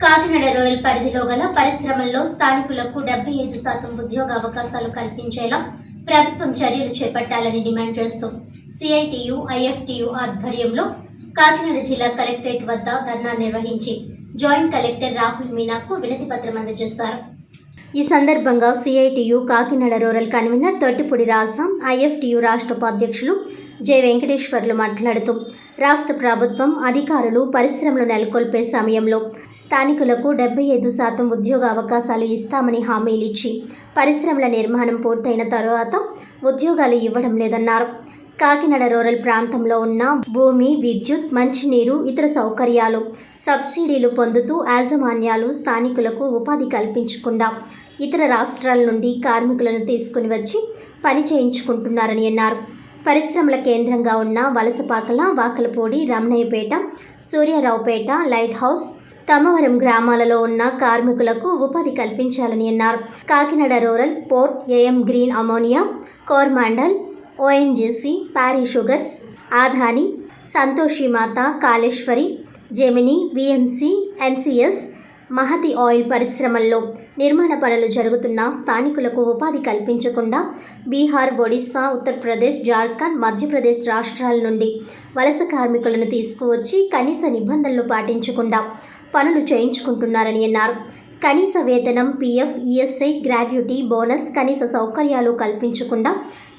Kakinada rural పరిధిలో గల పరిశ్రమల్లో స్థానికులకు డెబ్బై ఐదు శాతం ఉద్యోగ అవకాశాలు కల్పించేలా ప్రభుత్వం చర్యలు చేపట్టాలని డిమాండ్ చేస్తూ సిఐటియు ఐఎఫ్టియు ఆధ్వర్యంలో కాకినాడ జిల్లా కలెక్టరేట్ వద్ద ధర్నా నిర్వహించి జాయింట్ కలెక్టర్ రాహుల్ మీనాకు వినతి పత్రం అందజేశారు. ఈ సందర్భంగా CITU Kakinada rural convener Thottipudi Raja IFTU రాష్ట్ర ఉపాధ్యక్షులు జె వెంకటేశ్వర్లు మాట్లాడుతూ రాష్ట్ర ప్రభుత్వం అధికారులు పరిశ్రమలు నెలకొల్పే సమయంలో స్థానికులకు డెబ్బై ఐదు శాతం ఉద్యోగ అవకాశాలు ఇస్తామని హామీలు ఇచ్చి పరిశ్రమల నిర్మాణం పూర్తయిన తర్వాత ఉద్యోగాలు ఇవ్వడం లేదన్నారు. కాకినాడ రూరల్ ప్రాంతంలో ఉన్న భూమి విద్యుత్ మంచినీరు ఇతర సౌకర్యాలు సబ్సిడీలు పొందుతూ యాజమాన్యాలు స్థానికులకు ఉపాధి కల్పించకుండా ఇతర రాష్ట్రాల నుండి కార్మికులను తీసుకుని వచ్చి పని చేయించుకుంటున్నారని అన్నారు. పరిశ్రమల కేంద్రంగా ఉన్న వలసపాకల వాకలపూడి రమణయ్యపేట సూర్యారావుపేట లైట్ హౌస్ తమవరం గ్రామాలలో ఉన్న కార్మికులకు ఉపాధి కల్పించాలని అన్నారు. Kakinada rural port AM green ammonia Coromandel ONGC Parry sugars Adani Santoshi Mata Kaleswari Gemini VMC NCS Mahathi oil పరిశ్రమల్లో నిర్మాణ పనులు జరుగుతున్న స్థానికులకు ఉపాధి కల్పించకుండా బీహార్ ఒడిస్సా ఉత్తరప్రదేశ్ జార్ఖండ్ మధ్యప్రదేశ్ రాష్ట్రాల నుండి వలస కార్మికులను తీసుకువచ్చి కనీస నిబంధనలు పాటించకుండా పనులు చేయించుకుంటున్నారని అన్నారు. కనీస వేతనం పీఎఫ్ ఈఎస్ఐ గ్రాడ్యుటీ బోనస్ కనీస సౌకర్యాలు కల్పించకుండా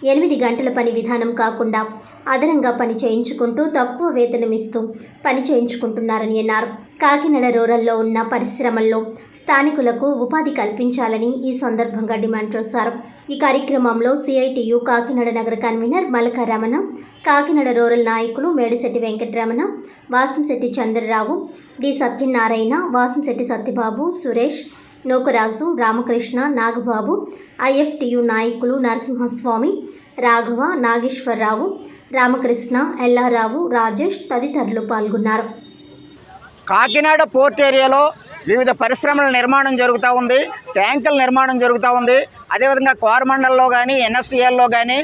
ఎనిమిది గంటల పని విధానం కాకుండా అదనంగా పని చేయించుకుంటూ తక్కువ వేతనం ఇస్తూ పని చేయించుకుంటున్నారని అన్నారు. కాకినాడ రూరల్లో ఉన్న పరిశ్రమల్లో స్థానికులకు ఉపాధి కల్పించాలని ఈ సందర్భంగా డిమాండ్ చేశారు. ఈ కార్యక్రమంలో సిఐటియు కాకినాడ నగర కన్వీనర్ మలక రమణ కాకినాడ రూరల్ నాయకులు మేడిశెట్టి వెంకటరమణ వాసంశెట్టి చంద్రరావు డి సత్యనారాయణ వాసంశెట్టి సత్యబాబు సురేష్ నూకరాజు రామకృష్ణ నాగబాబు ఐఎఫ్టియు నాయకులు నరసింహస్వామి రాఘవ నాగేశ్వరరావు రామకృష్ణ ఎల్లారావు రాజేష్ తదితరులు పాల్గొన్నారు. కాకినాడ పోర్ట్ ఏరియాలో వివిధ పరిశ్రమల నిర్మాణం జరుగుతూ ఉంది. ట్యాంకుల నిర్మాణం జరుగుతూ ఉంది. అదేవిధంగా కోరమండల్లో కానీ ఎన్ఎఫ్సిఎల్లో కానీ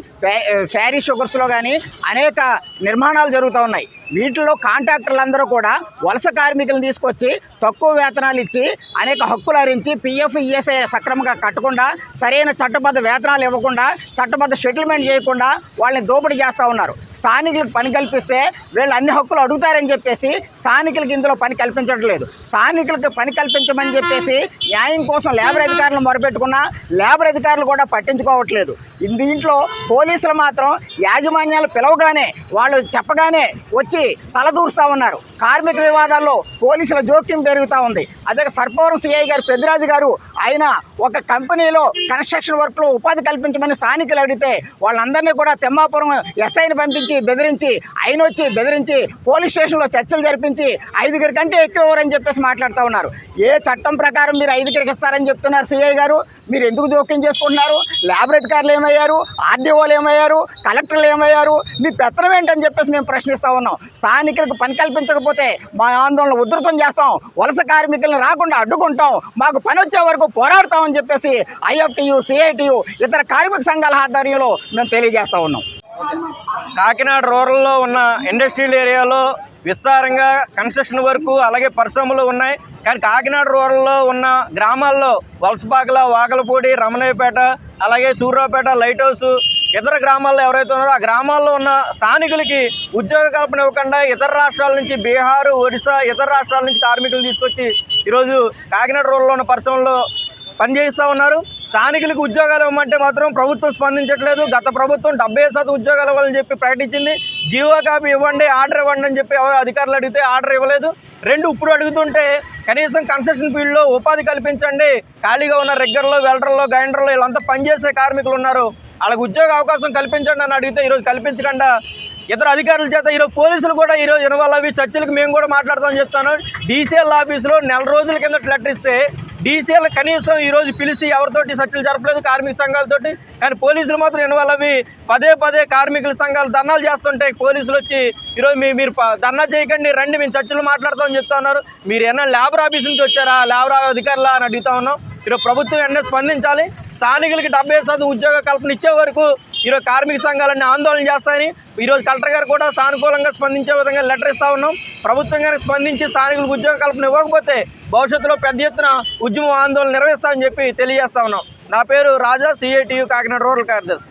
ఫ్యారీ షుగర్స్లో కానీ అనేక నిర్మాణాలు జరుగుతూ ఉన్నాయి. వీటిలో కాంట్రాక్టర్లందరూ కూడా వలస కార్మికులను తీసుకొచ్చి తక్కువ వేతనాలు ఇచ్చి అనేక హక్కులు హరించి పిఎఫ్ ఈఎస్ఐ సక్రమంగా కట్టకుండా సరైన చట్టబద్ధ వేతనాలు ఇవ్వకుండా చట్టబద్ధ సెటిల్మెంట్ చేయకుండా వాళ్ళని దోపిడీ చేస్తూ ఉన్నారు. స్థానికులకు పని కల్పిస్తే వీళ్ళు అన్ని హక్కులు అడుగుతారని చెప్పేసి స్థానికులకి ఇందులో పని కల్పించడం లేదు స్థానికులకు పని కల్పించమని చెప్పేసి న్యాయం కోసం లేబర్ అధికారులు మొరపెట్టుకున్నా లేబర్ అధికారులు కూడా పట్టించుకోవట్లేదు. దీంట్లో పోలీసులు మాత్రం యాజమాన్యాలు పిలవగానే వాళ్ళు చెప్పగానే వచ్చి తలదూరుస్తూ ఉన్నారు. కార్మిక వివాదాల్లో పోలీసుల జోక్యం పెరుగుతూ ఉంది. అదే సర్పవరం సిఐ గారు పెద్దిరాజు గారు ఆయన ఒక కంపెనీలో కన్స్ట్రక్షన్ వర్క్లో ఉపాధి కల్పించమని స్థానికులు అడిగితే వాళ్ళందరినీ కూడా తెమ్మాపురం ఎస్ఐని పంపించి బెదిరించి ఆయన వచ్చి బెదిరించి పోలీస్ స్టేషన్లో చర్చలు జరిపించి ఐదుగురి కంటే ఎక్కువ ఎవరని చెప్పేసి మాట్లాడుతూ ఉన్నారు. ఏ చట్టం ప్రకారం మీరు ఐదుగురికి ఇస్తారని చెప్తే చేస్తున్నారు సిఐ గారు. మీరు ఎందుకు జోక్యం చేసుకుంటున్నారు? ల్యాబ్ అధికారులు ఏమయ్యారు? ఆర్డీఓలు ఏమయ్యారు? కలెక్టర్లు ఏమయ్యారు? మీ పెత్తనం ఏంటని చెప్పేసి మేము ప్రశ్నిస్తూ ఉన్నాం. స్థానికులకు పని కల్పించకపోతే మా ఆందోళన ఉధృతం చేస్తాం. వలస కార్మికులను రాకుండా అడ్డుకుంటాం. మాకు పని వచ్చే వరకు పోరాడతామని చెప్పేసి ఐఎఫ్టీయు సిఐటియు ఇతర కార్మిక సంఘాల ఆధ్వర్యంలో మేము తెలియజేస్తూ ఉన్నాం. కాకినాడ రూరల్లో ఉన్న ఇండస్ట్రియల్ ఏరియాలో విస్తారంగా కన్స్ట్రక్షన్ వర్క్ అలాగే పరిశ్రమలు ఉన్నాయి. కానీ కాకినాడ రూరల్లో ఉన్న గ్రామాల్లో వలసపాకల వాకలపూడి రమణయ్యపేట అలాగే సూర్యాపేట లైట్ హౌస్ ఇతర గ్రామాల్లో ఎవరైతే ఉన్నారో ఆ గ్రామాల్లో ఉన్న స్థానికులకి ఉద్యోగ కల్పన ఇవ్వకుండా ఇతర రాష్ట్రాల నుంచి బీహారు ఒడిశా ఇతర రాష్ట్రాల నుంచి కార్మికులు తీసుకొచ్చి ఈరోజు కాకినాడ రూరల్లో ఉన్న పరిశ్రమల్లో పనిచేస్తూ ఉన్నారు. స్థానికులకు ఉద్యోగాలు ఇవ్వమంటే మాత్రం ప్రభుత్వం స్పందించట్లేదు. గత ప్రభుత్వం డెబ్బై శాతం ఉద్యోగాలు ఇవ్వాలని చెప్పి ప్రకటించింది. జీవో కాపీ ఇవ్వండి ఆర్డర్ ఇవ్వండి అని చెప్పి ఎవరు అధికారులు అడిగితే ఆర్డర్ ఇవ్వలేదు. రెండు ఇప్పుడు అడుగుతుంటే కనీసం కన్స్ట్రక్షన్ ఫీల్డ్లో ఉపాధి కల్పించండి. ఖాళీగా ఉన్న రెగ్గర్లో వెల్డర్లో గ్రైండర్లో వీళ్ళంతా పనిచేసే కార్మికులు ఉన్నారు. వాళ్ళకి ఉద్యోగ అవకాశం కల్పించండి అని అడిగితే ఈరోజు కల్పించకుండా ఇతర అధికారుల చేత ఈరోజు పోలీసులు కూడా ఈరోజు ఇన్వాల్వ్ అవి చర్చలకు మేము కూడా మాట్లాడతామని చెప్తాను. డీసీఎల్ ఆఫీసులో నెల రోజుల కింద లెటర్ ఇస్తే డీసీఎల్ కనీసం ఈరోజు పిలిచి ఎవరితోటి చర్చలు జరపలేదు కార్మిక సంఘాలతోటి. కానీ పోలీసులు మాత్రం ఇన్వాల్వ్ అవి పదే పదే కార్మికుల సంఘాలు ధర్నాలు చేస్తుంటే పోలీసులు వచ్చి ఈరోజు మీ మీరు ధర్నా చేయకండి రండి మేము చర్చలు మాట్లాడతామని చెప్తా ఉన్నారు. మీరు ఏమన్నా లేబర్ ఆఫీస్ నుంచి వచ్చారా? లేబర్ అధికారులా? అని అడుగుతా ఉన్నాం. ఈరోజు ప్రభుత్వం వెంటనే స్పందించాలి. స్థానికులకి డెబ్బై శాతం ఉద్యోగ కల్పన ఇచ్చే వరకు ఈరోజు కార్మిక సంఘాలన్నీ ఆందోళన చేస్తాయని ఈరోజు కలెక్టర్ గారు కూడా సానుకూలంగా స్పందించే విధంగా లెటర్ ఇస్తా ఉన్నాం. ప్రభుత్వం గారికి స్పందించి స్థానికులకు ఉద్యోగ కల్పన ఇవ్వకపోతే భవిష్యత్తులో పెద్ద ఎత్తున ఉద్యమ ఆందోళన నిర్వహిస్తామని చెప్పి తెలియజేస్తా ఉన్నాం. నా పేరు రాజా సిఐటియు కాకినాడ రూరల్ కార్యదర్శి.